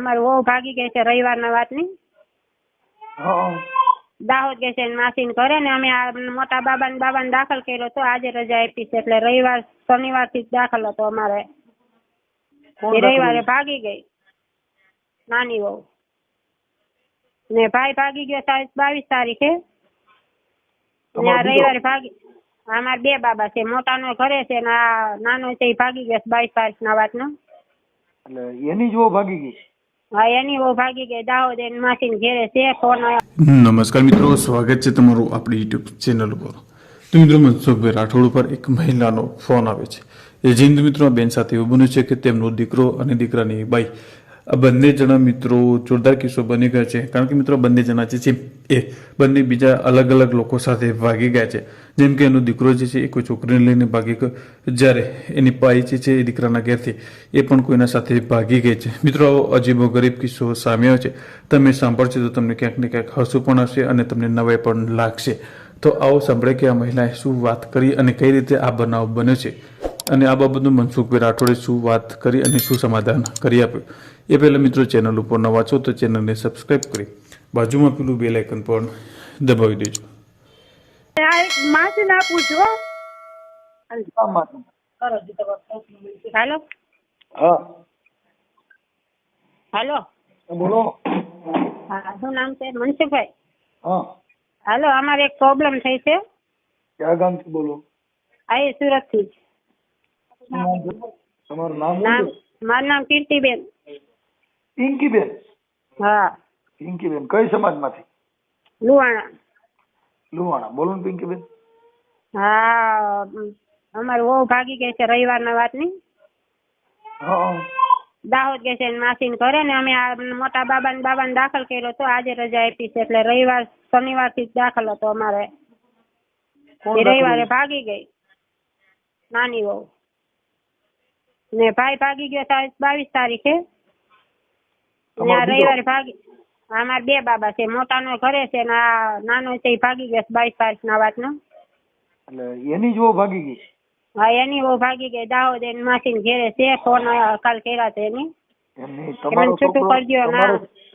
અમારી વહુ ભાગી ગઈ છે રવિવારના વાતની. દાહોદ ગઈ છે માસીને ઘરે ને અમે આ મોટા બાબાને બાબાને દાખલ કર્યો તો આજે રજા આપી છે એટલે રવિવાર શનિવારથી જ દાખલ હતો અમારે. રવિવારે ભાગી ગઈ. નાની વહુ. ને ભાઈ ભાગી ગયો તારીખ બાવીસ તારીખે. ને રવિવારે ભાગી અમારે બે બાબા છે મોટાનો ઘરે છે ને આ નાનો છે એ ભાગી ગયો બાવીસ તારીખના વાતનો. એટલે એની જ વહુ ભાગી ગઈ? નમસ્કાર મિત્રો, સ્વાગત છે તમારું આપણી યુટ્યુબ ચેનલ ઉપર. તો મિત્રો મનસુખભાઈ રાઠોડ ઉપર એક મહિલાનો ફોન આવે છે. એ જીંદ મિત્રો બેન સાથે એવું બન્યું છે કે તેમનો દીકરો અને દીકરાની બાઈ આ બંને જણા મિત્રો જોરદાર કિસ્સો બની ગયા છે. કારણ કે મિત્રો બંને જણા જે છે, એ બંને બીજા અલગ અલગ લોકો સાથે ભાગી ગયા છે. જેમ કે એનો દીકરો જે છે, એ કોઈ છોકરીને લઈને ભાગી ગયો. જ્યારે એની પાઈ જે છે, એ દીકરાના ઘેરથી, એ પણ કોઈના સાથે ભાગી ગઈ છે. મિત્રો, આવો અજીબો ગરીબ કિસ્સો સામે આવ્યો છે. તમે સાંભળશો તો તમને ક્યાંક ને ક્યાંક હસું પણ હશે અને તમને નવાઈ પણ લાગશે. તો આવો સાંભળે કે આ મહિલાએ શું વાત કરી અને કઈ રીતે આ બનાવ બન્યો છે. અને આ બાબતનું મનસુખભાઈ રાઠોડે શું વાત કરી અને શું સમાધાન કરી આપ્યું? એ પહેલાં મિત્રો ચેનલ ઉપર નવા છો તો ચેનલને સબસ્ક્રાઈબ કરી બાજુમાં પેલું બેલ આઇકન પણ દબાવી દેજો. આ એક? હાલો હા હાલો. બોલો. હા શું નામ છે? મનસુખભાઈ. હા. હાલો અમારે એક પ્રોબ્લેમ થઈ છે. ક્યાં ગામથી બોલો? આ સુરતથી? તમારું નામ નામ? મારું નામ કીર્તિબેન. પિંકીબેન? હા. પિંકીબેન કઈ સમાજમાંથી? લુવાણા લુવાણા બોલો ને પિંકીબેન. હા અમારે વહુ ભાગી ગઈ છે રવિવારના વાતની. હા. દાહોદ ગઈ છે માસીને ઘરે ને અમે આ મોટા બાબાને બાબાને દાખલ કર્યો તો આજે રજા આપી છે એટલે રવિવાર શનિવારથી જ દાખલ હતો અમારે. રવિવારે ભાગી ગઈ. નાની વહુ. ને ભાઈ ભાગી ગયો સાહેબ બાવીસ તારીખે. ને આ રવિવારે ભાગી અમારે બે બાબા છે મોટાનો ઘરે છે ને આ નાનો છે એ ભાગી ગયો બાવીસ તારીખના વાતનો. એટલે એની જો ભાગી ગઈ? હા એની વહુ ભાગી ગઈ દાહોદ એની માસી ઘેરે છે ફોન કાલ કર્યા છે એની. તમારો છોકરો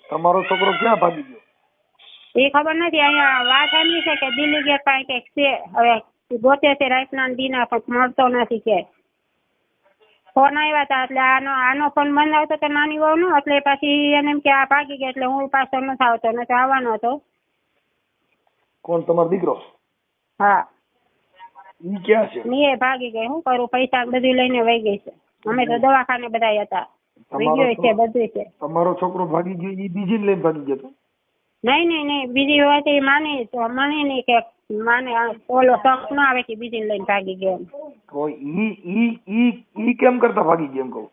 તમારો ક્યાં ભાગી ગયો? એ ખબર નથી અહીંયા વાત એમની છે કે દિલ્હી ગેટ પાસે કંઈક છે હવે ગોતે છે રાતના ને દીના પણ મળતો નથી કે ફોન આવ્યા હતા એટલે આનો આનો ફોન બંધ આવતો તો નાની વહુનો એટલે પછી એને એમ કે આ ભાગી ગયા એટલે હું પાછો નથી આવતો નથી આવવાનો હતો. કોણ તમારો દીકરો? હા. ઈ ક્યાં છે? નીએ ભાગી ગઈ હું કરું પૈસા બધું લઈને વહી ગઈ છે. અમે તો દવાખાને બધા હતા. વીડિયો છે બધું છે. તમારો છોકરો ભાગી ગયો ઈ બીજી લઈને ભાગી ગયો નહીં નહીં નહીં બીજી વાત એ માની તો માની નહીં કે માને ઓલો શક ના આવે કે બીજી લઈને ભાગી ગયો તો ઈ ઈ ઈ ઈ કેમ કરતા ભાગી ગયો એમ કહું?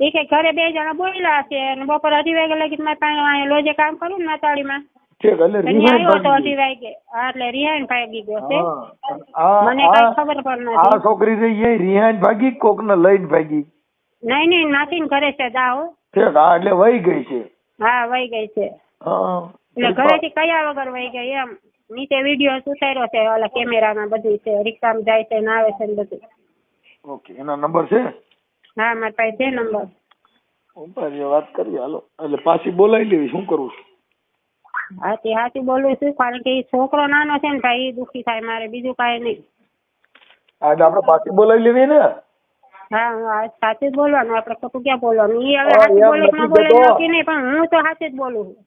એ કે ઘરે બે જણા બોલ્યા છે અને બપોર અઢી વાગે લગી મારી પાસે અહીંયા લોજે કામ કરું ને નાતાળીમાં. ઘરે છે દાવો ઠીક હા એટલે વહી ગઈ છે. હા વહી ગઈ છે. હા. એટલે ઘરેથી કયા વગર વહી ગઈ એમ. નીચે વીડિયો ઉતાર્યો છે ઓલા કેમેરામાં બધું છે રિક્ષામાં જાય છે ને આવે છે ને બધું. ઓકે એનો નંબર છે? હા મારી પાસે છે નંબર. ઉપાડીએ વાત કરીએ હાલો. એટલે પાછી બોલાવી લેવી શું કરું હા તે હાથી બોલું છું કારણ કે છોકરો નાનો છે ને ભાઈ ઈ દુખી થાય મારે બીજું કાંઈ નહીં. આજે આપણે પાછી બોલાવી લેવી ને? હા હા સાચું જ બોલવાનું આપણે ખોટું ક્યાં બોલવાનું? એ હવે હા, સાચું બોલે ન બોલે નક્કી નહીં પણ હું તો સાચું જ બોલું છું. એ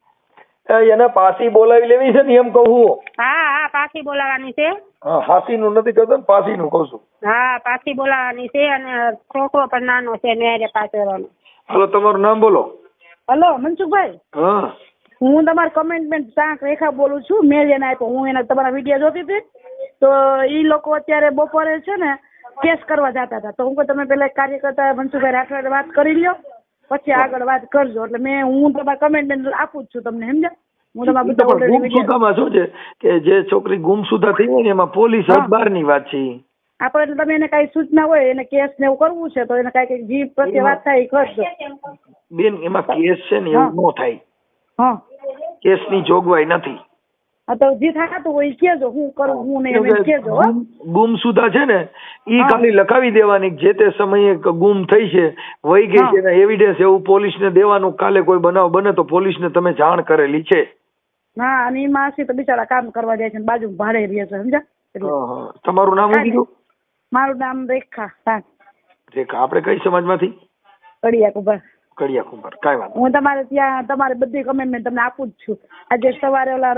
એને પાછી બોલાવી લેવી છે ને એમ કહું હા. હા પાછી બોલાવાની છે. હા હાસીનું નથી કહેતો ને પાછીનું કહું છું. હા પાછી બોલાવાની છે અને છોકરો પણ નાનો છે ને પાછળ હલો તમારું નામ બોલો. હલો મનસુખભાઈ? હા. હું તમારા કમેન્ટમેન્ટ સાંક રેખા બોલું છું. મેં એને આપ્યો હું એના તમારા વીડિયો જોતી હતી. તો એ લોકો અત્યારે બપોરે છે ને કેસ કરવા જતા હતા. તો હું તમે પેલા કાર્યકર્તા મનસુખભાઈ રાઠોડે વાત કરી લ્યો. પછી આગળ વાત કરજો. એટલે મેં હું તમારા કમેન્ટમેન્ટ આપું જ છું તમને સમજ્યા? શું છે? કે જે છોકરી ગુમસુદા થઈ હોય એમાં પોલીસ અખબારની વાત છે. આપણે એટલે તમે એને કઈ સૂચના હોય એને કેસ ને એવું કરવું છે તો એને કઈ જીવ પ્રત્યે વાત થાય કરજો બેન એમાં કેસ છે ને. એવું ન થાય. હા. કેસની જોગવાઈ નથી. હા તો જે થતું હોય કેજો હું કરું હું નહીં એમ ગુમ- ગુમસુદા છે ને ઈ ખાલી લખાવી દેવાની જે તે સમયે ગુમ થઈ છે વહી ગઈ. છે એવિડન્સ એવું પોલીસને દેવાનું કાલે કોઈ બનાવ બને તો પોલીસને તમે જાણ કરેલી છે. હા અને એ માસી તો બિચારા કામ કરવા જાય છે બાજુ ભાડે રહે છે સમજા. તમારું નામ શું કીધું? મારું નામ રેખા હા. રેખા. આપણે કઈ સમાજમાંથી? કડિયા કુંભાર કડિયા કુંભાર કાંઈ વાંધો હું તમારે ત્યાં તમારે બધી કમેન્ટમેન્ટ તમને આપું જ છું. આજે સવારે ઓલા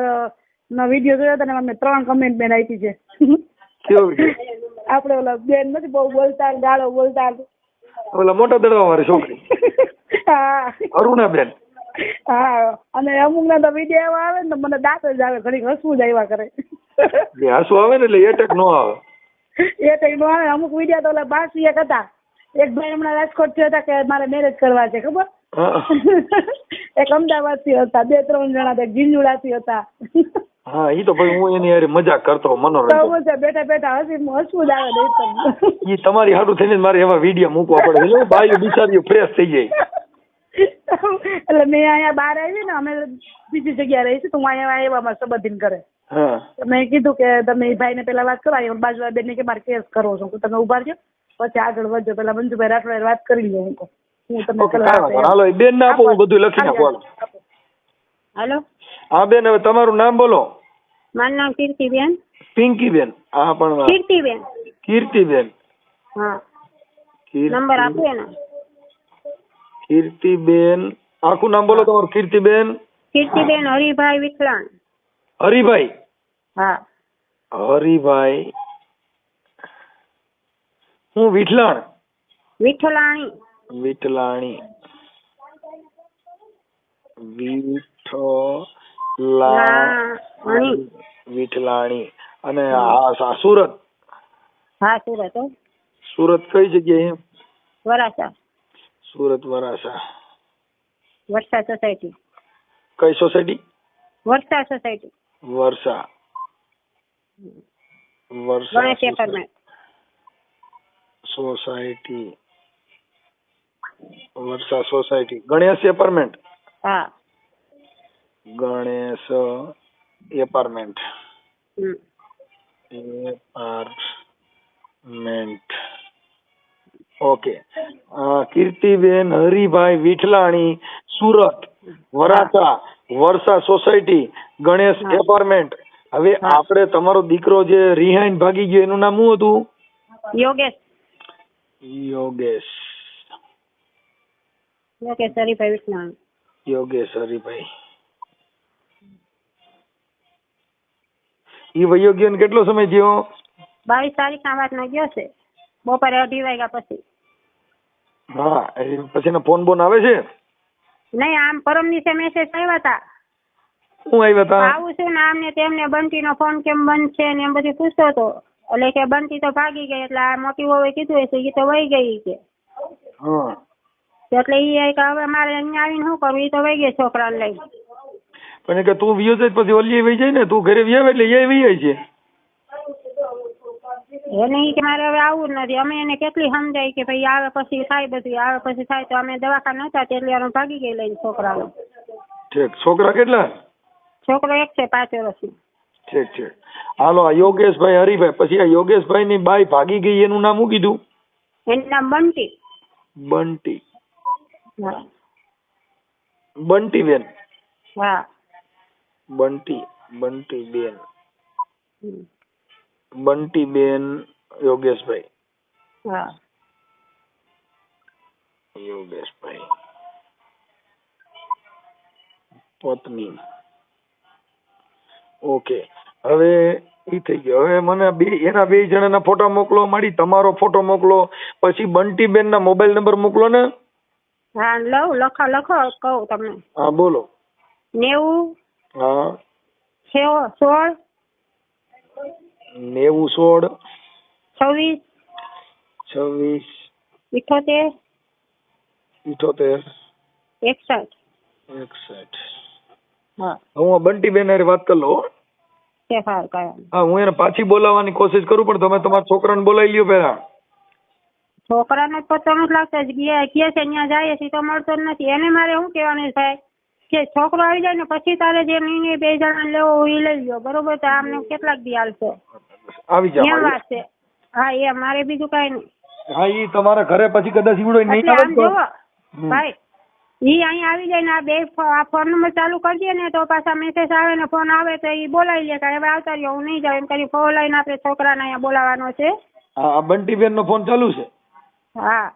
નો વીડિયો જોયો હતો ને અમે ત્રણ કમેન્ટમેન્ટ આપી છે. આપણે ઓલા બેન નથી બહુ બોલતા ગાળો બોલતા ઓલા મોટા દડવા વાળી છોકરી. હા. અરુણાબેન હા અને અમુક ના તો વીડિયો એવા આવે ને તો મને દાંત જ આવે ઘડીક હસવું જ આવ્યા કરે. હસવું આવે ને એટલે એટેક નો આવે. એટેક નો આવે. અમુક વીડિયો તો બાસી એક હતા. એક ભાઈ હમણાં રાજકોટથી હતા કે મારે મેરેજ કરવા છે ખબર? એક અમદાવાદથી હતા. બે ત્રણ જણા હતા. એક ઝીંઝુડા થી હતા. હા ઈ તો ભાઈ હું એની હારે મજાક કરતો મનોરંજન. બેઠા બેઠા હસી હસવું જ આવે ઈ તમારી હાટું થઈને મારે એવા વીડિયો મૂકવા પડે. બાયું બિચારીઓ ફ્રેશ થઈ જાય. એટલે મેં અહીંયા બહાર આવી ને અમે બીજી જગ્યાએ રહી છું તો હું અહીંયા આવ્યા મસ્ત સંબંધીને કરે મેં કીધું કે તમે એ ભાઈને પેલા વાત કરો અહીંયા બાજુ બેન કે મારે કેસ કરવો છો. તમે ઊભા રહ્યો પછી આગળ વધજો. પેલા મંજુભાઈ રાઠોડ વાત કરી લો હું હું તમને પેલા કાંઈ હાલો બેન ના આપો હું બધું લખી નાખું હાલો. હાલો. હા બેન હવે તમારું નામ બોલો. મારું નામ કીર્તિબેન. પિંકીબેન. હા પણ કીર્તિબેન. કીર્તિબેન. હા. નંબર આપો એનો. કીર્તિબેન આખું નામ બોલો તમારું? કીર્તિબેન? કીર્તિબેન હરિભાઈ વિઠલાણ. હરિભાઈ? હા. હરિભાઈ. હું વિઠલાણ. વિઠલાણી. વિઠલાણી. વિઠલાણી. લાણી વિઠલાણી. અને આ સુરત? હા સુરત સુરત કઈ જગ્યાએ? વરાસા સુરત વરાસા વર્ષા સોસાયટી કઈ society Varsha society Varsha Varsha Ganesh apartment society Varsha society Ganesh apartment હા. ગણેશ એપાર્ટમેન્ટ હમ. Apartment okay. Kirtiben Haribhai Vithalani Surat Varachha Varsha society Ganesh apartment. હવે આપણે તમારો દીકરો જે રિહાઈન ભાગી ગયો એનું નામ શું હતું? યોગેશ. યોગેશ. યોગેશ હરિભાઈ વિઠલાણી. યોગેશ હરિભાઈ. ઈ વયો ગયો કેટલો સમય થયો? બાવીસ તારીખ ના વાત ગયો છે. બપોરે અઢી વાગ્યા પછી. હા એ પછીનો ફોન બોન આવે છે? નહીં આમ પરમ દિવસે મેસેજ આવ્યા હતા હું આવ્યા હતા આવું છું ને આમને તેમને બંટી નો ફોન કેમ બંધ છે ને એમ બધું પૂછતો હતો. એટલે કે બંટી તો ભાગી ગઈ એટલે આ મોટી વહુએ કીધું હશે એ તો વહી ગઈ કે. હા. એટલે એ કે હવે મારે અહીંયા આવીને શું કરવું એ તો વહી ગઈ છોકરાને લઈ પણ કે તું વિયો જાય પછી ઓલી વહી જાય ને તું ઘરે વિયાવે એટલે એ વહી જાય છે. એને ઈ કે મારે હવે આવવું જ નથી. અમે એને કેટલી સમજાય કે ભાઈ આવે પછી થાય બધું આવે પછી થાય તો અમે દવાખાને નહોતા એટલે અમે ભાગી ગઈ લઈને છોકરાને ઠીક. છોકરા કેટલા? છોકરો એક છે પાંચ વર્ષનો. ઠીક ઠીક. હાલો આ યોગેશભાઈ હરિભાઈ. પછી આ યોગેશભાઈ ની બાઈ ભાગી ગઈ એનું નામ શું કીધું? એનું નામ બંટી. બંટી. હા. બંટી બેન. હા. બંટી બંટી બેન. હમ. બંટી બેન યોગેશભાઈ. હા. યોગેશભાઈ. પત્ની. ઓકે. હવે ઈ થઈ ગયો. હવે મને બે એના બે જણાના ફોટા મોકલો મારી તમારો ફોટો મોકલો પછી બંટીબેન ના મોબાઈલ નંબર મોકલો ને. હા લઉં લખો લખો કહું તમને. હા બોલો. નેવું હા. સોળ નેવું સોળ. છવ્વીસ. છવ્વીસ. ઇઠોતેર. ઇઠોતેર. એકસઠ. એકસઠ. હા. હું બંટી બેન વાત કરી લઉં હો. તે હા એને પાછી બોલાવવાની કોશિશ કરું પણ તમે તમારા છોકરાને બોલાવી લ્યો પેલા છોકરાને જ પતો લાગશે જ ગયા કે છે ત્યાં જાય છે તો મળતો નથી. એને મારે શું કહેવાનું થાય કે છોકરો આવી જાય ને પછી તારે જે નિર્ણય બે જણા લેવો હોય એ લઈ લો બરોબર? તો આમને કેટલાક દી હાલશે આવી એમ વાત છે. હા એ મારે બીજું કઈ નહીં. હા ઈ તમારા ઘરે પછી કદાચ ઈવડો નહીં આવે તો. ભાઈ ઈ અહીંયા આવી જાય ને આ બે આ ફોન નંબર ચાલુ કરી ને તો પાછા મેસેજ આવે ને ફોન આવે તો ઈ બોલાવી લે કે હવે આવતા રહ્યો હું નહીં જાઉં. એમ કરી ફોન લઈને આપણે છોકરાને અહીંયા બોલાવવાનો છે. હા બંટીબેન નો ફોન ચાલુ છે? હા.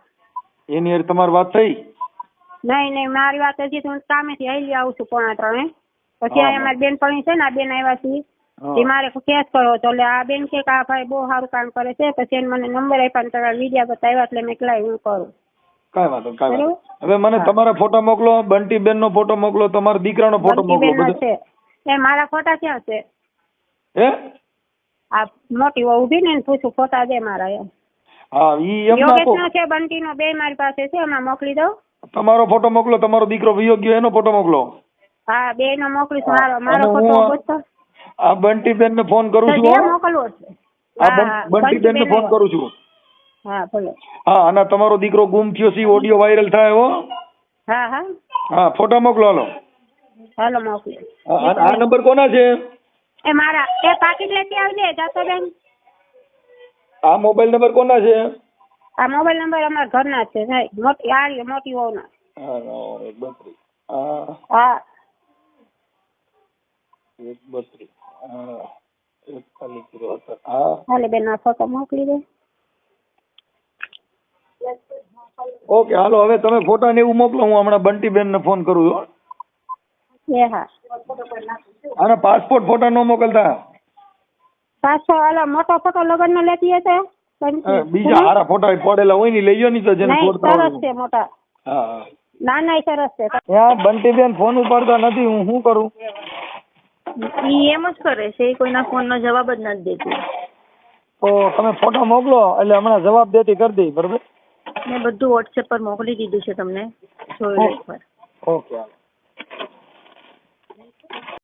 એની હારે તમારી વાત થઈ? નહીં નહીં મારી વાત હજી તો હું કામેથી હાલી આવું છું પોણા ત્રણે. પછી અહીંયા મારી બેનપણી છે ને આ બેન આવ્યા છે એ મારે કેસ કરો તો એટલે આ બેન કે આ ભાઈ બહુ સારું કામ કરે છે પછી એને મને નંબર આપ્યા ને તમારા વિડીયા બતાવ્યા એટલે મેં કલાઈ હું કરું. કાંઈ વાંધો કાંઈ વાંધો હવે મને તમારા ફોટો મોકલો બંટીબેન નો ફોટો મોકલો તમારા દીકરાનો ફોટો મોકલો બધો. એ મારા ફોટા ક્યાં છે? હે? આ મોટી વહુ ઊભી ને પૂછું ફોટા દે મારા એમ. હા ઈ એમ યોગેશ નો છે બંટી નો બે મારી પાસે છે એમાં મોકલી દઉં. તમારો ફોટો મોકલો તમારો દીકરો વિયો ગયો એનો ફોટો મોકલો. હા બે નો મોકલીશ મારો મારો ફોટો મોકલો આ બંટી બેન ને ફોન કરું છું મોકલવો છે. આ બંટી બેન ને ફોન કરું છું. હા હા અને તમારો દીકરો ગુમ થયો છે ઓડિયો વાયરલ થાય હો. હા હા. હા ફોટા મોકલો હાલો. હાલો મોકલો. આ નંબર કોના છે? એ મારા એ પાકીટ લેતી આવજે જાતો બેન આ મોબાઈલ નંબર કોના છે? આ મોબાઈલ નંબર અમારા ઘરના છે સાહેબ. મોટી આ મોટી વહુના હા એક બત્રીસ. હા. હા એક બત્રીસ. એકતાલીસ કિલો હતા. હા. હાલે બેન આ ફોટો મોકલી દે. ઓકે હાલો હવે તમે ફોટા ને એવું મોકલો હું હમણાં બંટીબેન ને ફોન કરું છું અને પાસપોર્ટ ફોટા નો મોકલતા? પાછો હાલો મોટો ફોટો લગ્ન નો લેતી હશે? બીજા હારા ફોટા પડેલા હોય ને લઈ નહીં તો જેને ફોડતા સરસ છે મોટા. હા ના નાના સરસ છે. ત્યાં બંટીબેન ફોન ઉપાડતા નથી હું શું કરું? ઈ એમ જ કરે છે ઈ કોઈના ફોનનો જવાબ જ નથી દેતી. તો તમે ફોટો મોકલો એટલે હમણાં જવાબ દેતી કરી દઈ બરોબર? મેં બધું વોટ્સએપ પર મોકલી દીધું છે તમને જોઈ લો ઓકે